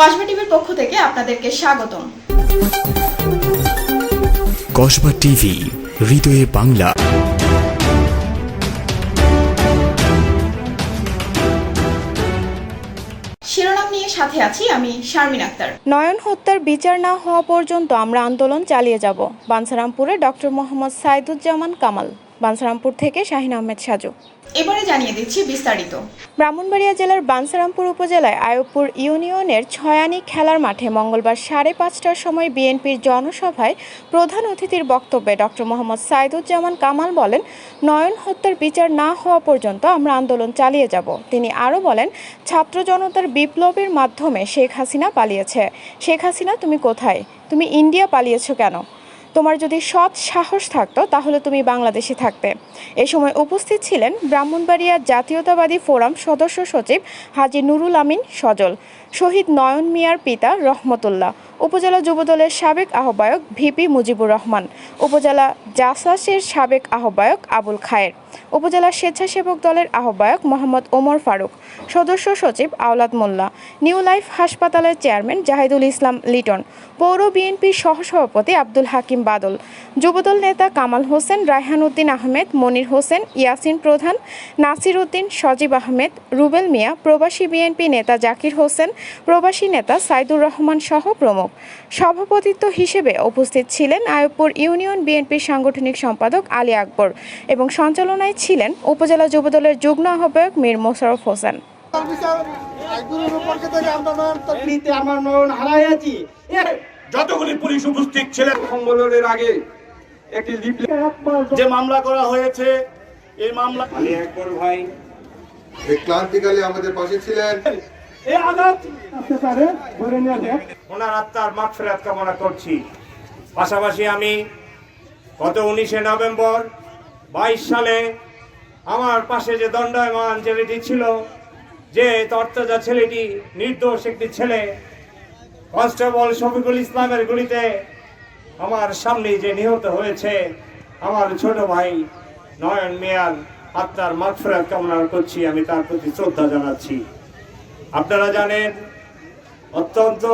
কসবা টিভির পক্ষ থেকে আপনাদেরকে স্বাগতম। কসবা টিভি হৃদয়ে বাংলা। শিরোনাম নিয়ে সাথে আছি আমি শারমিন আক্তার। নয়ন হত্যার বিচার না হওয়া পর্যন্ত আমরা আন্দোলন চালিয়ে যাব। বানসারামপুরে ডক্টর মোহাম্মদ সাইদুজ্জামান কামাল। বানসারামপুর থেকে শাহিন আহমেদ সাজু। এবারে জানিয়ে দিচ্ছি বিস্তারিত। ব্রাহ্মণবাড়িয়া জেলার বানসারামপুর উপজেলায় আয়বপুর ইউনিয়নের ছয়ানি খেলার মাঠে মঙ্গলবার সাড়ে পাঁচটার সময় বিএনপির জনসভায় প্রধান অতিথির বক্তব্যে ডক্টর মোহাম্মদ সাইদুজ্জামান কামাল বলেন নয়ন হত্যার বিচার না হওয়া পর্যন্ত আমরা আন্দোলন চালিয়ে যাব। তিনি আরও বলেন ছাত্র জনতার বিপ্লবের মাধ্যমে শেখ হাসিনা পালিয়েছে। শেখ হাসিনা তুমি কোথায়? তুমি ইন্ডিয়া পালিয়েছ কেন? তোমার যদি সৎ সাহস থাকতো, তাহলে তুমি বাংলাদেশে থাকতে। এ সময় উপস্থিত ছিলেন ব্রাহ্মণবাড়িয়া জাতীয়তাবাদী ফোরাম সদস্য সচিব হাজি নুরুল আমিন সজল, শহীদ নয়ন মিয়ার পিতা রহমতুল্লাহ উপজেলা যুবদলের সাবেক আহ্বায়ক ভিপি মুজিবুর রহমান, উপজেলা জাসাসের সাবেক আহ্বায়ক আবুল খায়ের, উপজেলা স্বেচ্ছাসেবক দলের আহ্বায়ক মোহাম্মদ ওমর ফারুক, সদস্য সচিব আওলাদ মোল্লা, নিউ লাইফ হাসপাতালের চেয়ারম্যান জাহিদুল ইসলাম লিটন, পৌর বিএনপির সহসভাপতি আব্দুল হাকিম বাদল, যুবদল নেতা কামাল হোসেন রায়হান উদ্দিন আহমেদ, মনির হোসেন, ইয়াসিন প্রধান নাসির উদ্দিন সজীব আহমেদ, রুবেল মিয়া, প্রবাসী বিএনপি নেতা জাকির হোসেন, প্রবাসী নেতা সাইদুর রহমান সহ প্রমুখ। সভাপতিত্ব হিসেবে উপস্থিত ছিলেন আয়বপুর ইউনিয়ন বিএনপির সাংগঠনিক সম্পাদক আলী আকবর এবং সঞ্চালনায় ছিলেন উপজেলা যুবদলের যুগ্ম আহ্বায়ক মীর মোশারফ হোসেন। যতগুলি পুলিশ উপস্থিত ছিলেন সম্মেলনের আগে একটি যে মামলা করা হয়েছে এই মামলা আমি একবার ভাই ক্লান্তিকালে আমাদের পাশে ছিলেন। এই আঘাত পারে, ধরে নিয়ে দেখ ওনার আত্মার মাগফিরাত কামনা করছি। পাশাপাশি আমি গত উনিশে নভেম্বর বাইশ সালে আমার পাশে যে দণ্ডায়মান ছেলেটি ছিল, যে তর্তজা ছেলেটি, নির্দোষ একটি ছেলে, কনস্টেবল শফিকুল ইসলামের গুলিতে আমার সামনে যে নিহত হয়েছে, আমার ছোট ভাই নয়ন মিয়ার আত্মার মাগফিরাত কামনা করছি, আমি তার প্রতি শ্রদ্ধা জানাচ্ছি। আপনারা জানেন, অত্যন্ত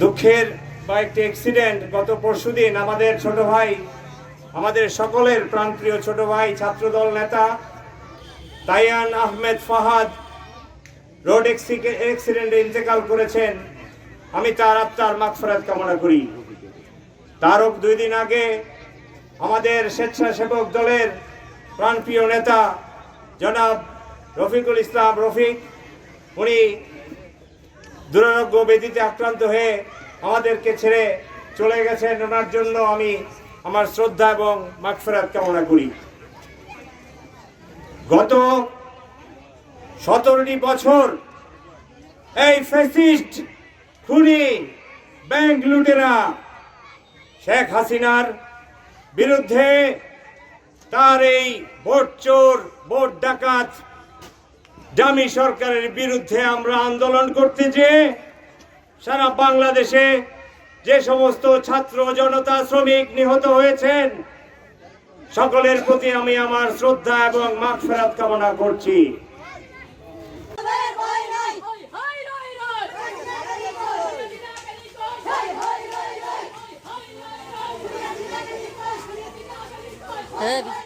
দুঃখের বা একটি অ্যাক্সিডেন্ট গত পরশুদিন আমাদের ছোট ভাই, আমাদের সকলের প্রাণপ্রিয় ছোট ভাই, ছাত্রদল নেতা তাইয়ান আহমেদ ফাহাদ রোড অ্যাক্সিডেন্টে ইন্তেকাল করেছেন। আমি তার আত্মার মাগফিরাত কামনা করি। তারও দুই দিন আগে আমাদের স্বেচ্ছাসেবক দলের প্রাণপ্রিয় নেতা জনাব রফিকুল ইসলাম, রফিক, উনি দুরারোগ্য ব্যাধিতে আক্রান্ত হয়ে আমাদেরকে ছেড়ে চলে গেছেন। ওনার জন্য আমি আমার শ্রদ্ধা এবং মাগফেরাত কামনা করি। গত সতেরোটি বছর এই ফেসিস্ট খুনি, ব্যাংক লুটেরা শেখ হাসিনার বিরুদ্ধে তার এই ভোট চোর, ভোট ডাকাত ডামি সরকারের বিরুদ্ধে আমরা আন্দোলন করতে যে সারা বাংলাদেশে যে সমস্ত ছাত্র জনতা শ্রমিক নিহত হয়েছেন, সকলের প্রতি আমি আমার শ্রদ্ধা এবং মাগফেরাত কামনা করছি। এতক্ষণ